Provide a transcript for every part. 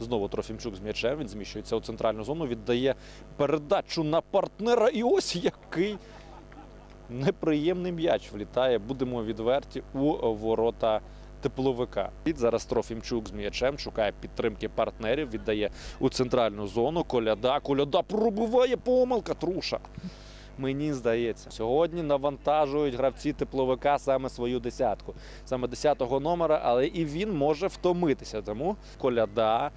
Знову Трофімчук з м'ячем. Він зміщується у центральну зону, віддає передачу на партнера. І ось який неприємний м'яч влітає. Будемо відверті у ворота. Тепловика. І зараз Трофімчук з м'ячем шукає підтримки партнерів, віддає у центральну зону. Коляда, коляда пробиває помилка. Труша. Мені здається, сьогодні навантажують гравці тепловика саме свою десятку, саме десятого номера, але і він може втомитися. Тому коляда.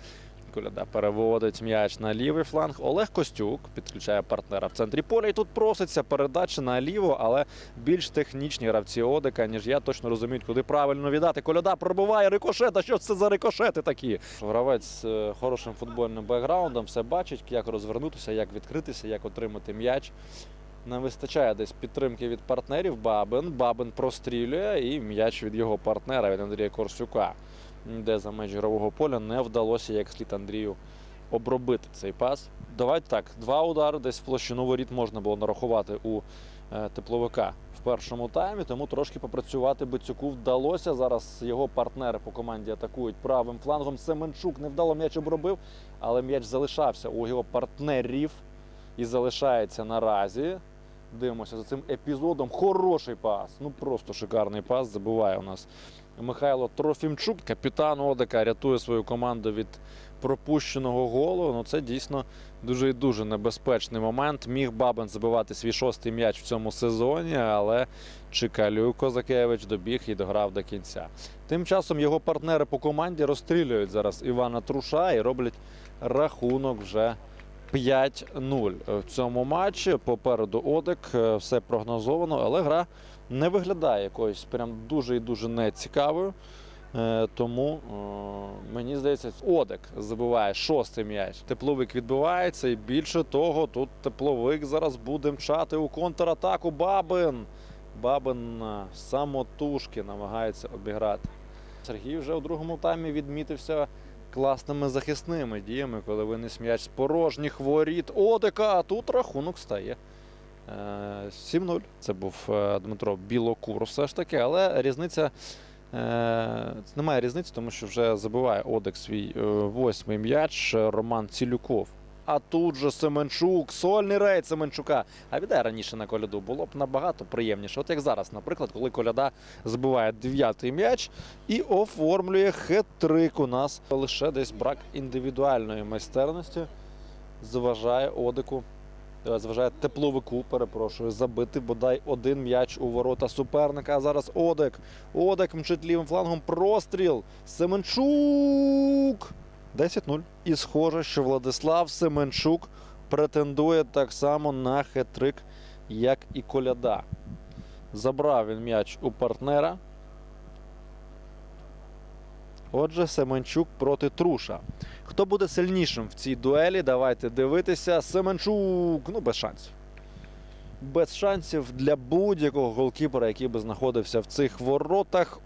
Коляда переводить м'яч на лівий фланг. Олег Костюк підключає партнера в центрі поля. І тут проситься передача на ліво, але більш технічні гравці Одика, ніж я точно розуміють, куди правильно віддати. Коляда пробиває рикошет. А що це за рикошети такі? Гравець з е, хорошим футбольним бекграундом все бачить, як розвернутися, як відкритися, як отримати м'яч. Не вистачає десь підтримки від партнерів. Бабин. Бабин прострілює і м'яч від його партнера від Андрія Корсюка. Де за межі ігрового поля не вдалося як слід Андрію обробити цей пас. Давайте так, два удари десь в площину воріт можна було нарахувати у е, тепловика в першому таймі, тому трошки попрацювати Бицюку вдалося. Зараз його партнери по команді атакують правим флангом. Семенчук невдало м'яч обробив, але м'яч залишався у його партнерів і залишається наразі. Дивимося за цим епізодом. Хороший пас. Ну просто шикарний пас. Забиває у нас Михайло Трофімчук. Капітан Одека рятує свою команду від пропущеного голу. Ну це дійсно дуже і дуже небезпечний момент. Міг Бабин забивати свій шостий м'яч в цьому сезоні, але Чикалюк Козакевич добіг і дограв до кінця. Тим часом його партнери по команді розстрілюють зараз Івана Труша і роблять рахунок вже 5-0 в цьому матчі. Попереду Одек, е, все прогнозовано, але гра не виглядає якоюсь прям дуже і дуже нецікавою. Е, Тому е, мені здається, Одек забиває шостий м'яч. Тепловик відбивається, і більше того, тут тепловик зараз буде мчати у контратаку. Бабин. Бабин е, самотужки намагається обіграти. Сергій вже у другому таймі відмітився класними захисними діями, коли виніс м'яч з порожніх воріт. Одека, а тут рахунок стає. е, 7-0. Це був е, Дмитро Білокур, все ж таки, але різниця. Е, немає різниці, тому що вже забиває Одек свій е, восьмий м'яч е, Роман Цілюков. А тут же Семенчук, сольний рейд Семенчука. А віддай раніше на коляду було б набагато приємніше. От як зараз, наприклад, коли коляда збиває дев'ятий м'яч і оформлює хет-трик у нас. Лише десь брак індивідуальної майстерності заважає Одику, е, заважає тепловику, перепрошую, забити бодай один м'яч у ворота суперника. А зараз Одек. Одек мчить лівим флангом. Простріл. Семенчук. 10-0. І схоже, що Владислав Семенчук претендує так само на хет-трик, як і коляда. Забрав він м'яч у партнера. Отже, Семенчук проти Труша. Хто буде сильнішим в цій дуелі? Давайте дивитися. Семенчук. Ну, без шансів. Без шансів для будь-якого голкіпера, який би знаходився в цих воротах.